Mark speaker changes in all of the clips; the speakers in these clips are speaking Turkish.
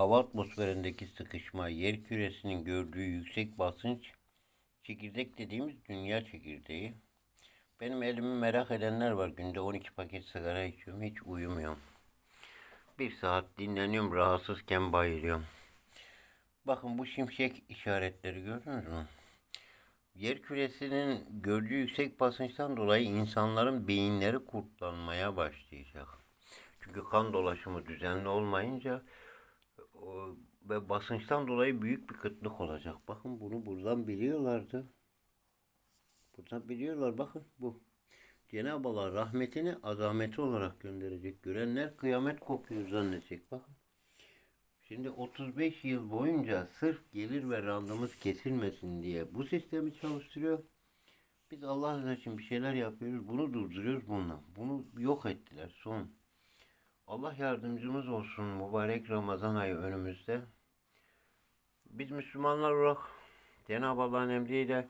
Speaker 1: hava atmosferindeki sıkışma, yer küresinin gördüğü yüksek basınç, çekirdek dediğimiz dünya çekirdeği. Benim elimi merak edenler var. Günde 12 paket sigara içiyorum. Hiç uyumuyorum. Bir saat dinleniyorum. Rahatsızken bayılıyorum. Bakın bu şimşek işaretleri gördünüz mü? Yer küresinin gördüğü yüksek basınçtan dolayı insanların beyinleri kurtlanmaya başlayacak. Çünkü kan dolaşımı düzenli olmayınca ve basınçtan dolayı büyük bir kıtlık olacak. Bakın bunu buradan biliyorlardı. Buradan biliyorlar bakın bu. Cenab-ı Allah rahmetini azameti olarak gönderecek. Görenler kıyamet kopuyor zannedecek. Bakın. Şimdi 35 yıl boyunca sırf gelir ve randımız kesilmesin diye bu sistemi çalıştırıyor. Biz Allah için bir şeyler yapıyoruz. Bunu durduruyoruz bununla. Bunu yok ettiler. Son. Allah yardımcımız olsun. Mübarek Ramazan ayı önümüzde. Biz Müslümanlar olarak Cenab-ı Allah'ın emriyle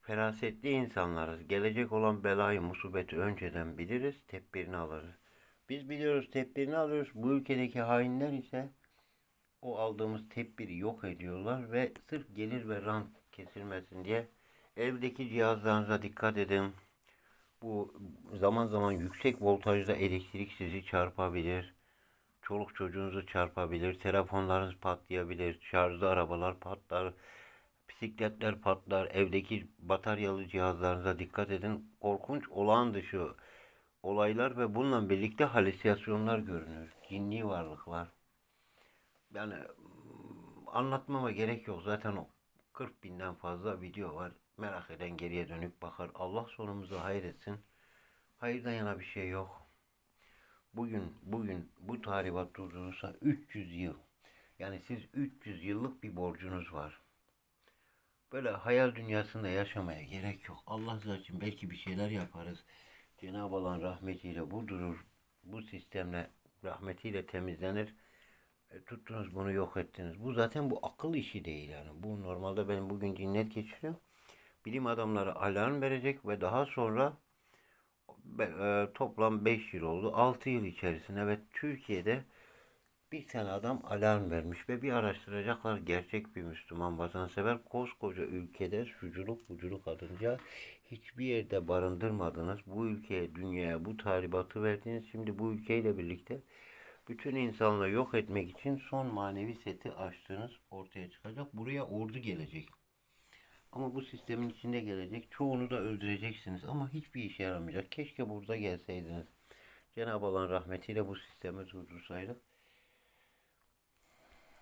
Speaker 1: ferasetli insanlarız. Gelecek olan belayı, musibeti önceden biliriz, tedbirini alırız. Biz biliyoruz, tedbirini alıyoruz. Bu ülkedeki hainler ise o aldığımız tedbiri yok ediyorlar ve sırf gelir ve rant kesilmesin diye evdeki cihazlarınıza dikkat edin. Bu zaman zaman yüksek voltajda elektrik sizi çarpabilir. Çoluk çocuğunuzu çarpabilir. Telefonlarınız patlayabilir. Şarjlı arabalar patlar. Bisikletler patlar. Evdeki bataryalı cihazlarınıza dikkat edin. Korkunç olağan dışı olaylar ve bununla birlikte halüsinasyonlar görünür. Cinni varlıklar. Yani mm, anlatmama gerek yok. Zaten o 40 binden fazla video var. Merak eden geriye dönüp bakar. Allah sonumuzu hayretsin. Hayırdan yana bir şey yok. Bugün bugün bu tahribat durdurulsa 300 yıl. Yani siz 300 yıllık bir borcunuz var. Böyle hayal dünyasında yaşamaya gerek yok. Allah rızası için belki bir şeyler yaparız. Cenab-ı Allah'ın rahmetiyle bu durur. Bu sistemle rahmetiyle temizlenir. E, tuttunuz bunu yok ettiniz. Bu zaten bu akıl işi değil yani. Bu normalde benim bugün cinnet geçiriyor. Bilim adamları alarm verecek ve daha sonra e, toplam 5 yıl oldu. 6 yıl içerisinde ve Türkiye'de bir tane adam alarm vermiş ve bir araştıracaklar gerçek bir Müslüman vatansever koskoca ülkede suculuk buculuk adınca hiçbir yerde barındırmadınız. Bu ülkeye, dünyaya bu tahribatı verdiniz. Şimdi bu ülkeyle birlikte bütün insanlığı yok etmek için son manevi seti açtığınız ortaya çıkacak. Buraya ordu gelecek. Ama bu sistemin içinde gelecek. Çoğunu da öldüreceksiniz ama hiçbir işe yaramayacak. Keşke burada gelseydiniz. Cenab-ı Allah'ın rahmetiyle bu sistemi durdursaydık.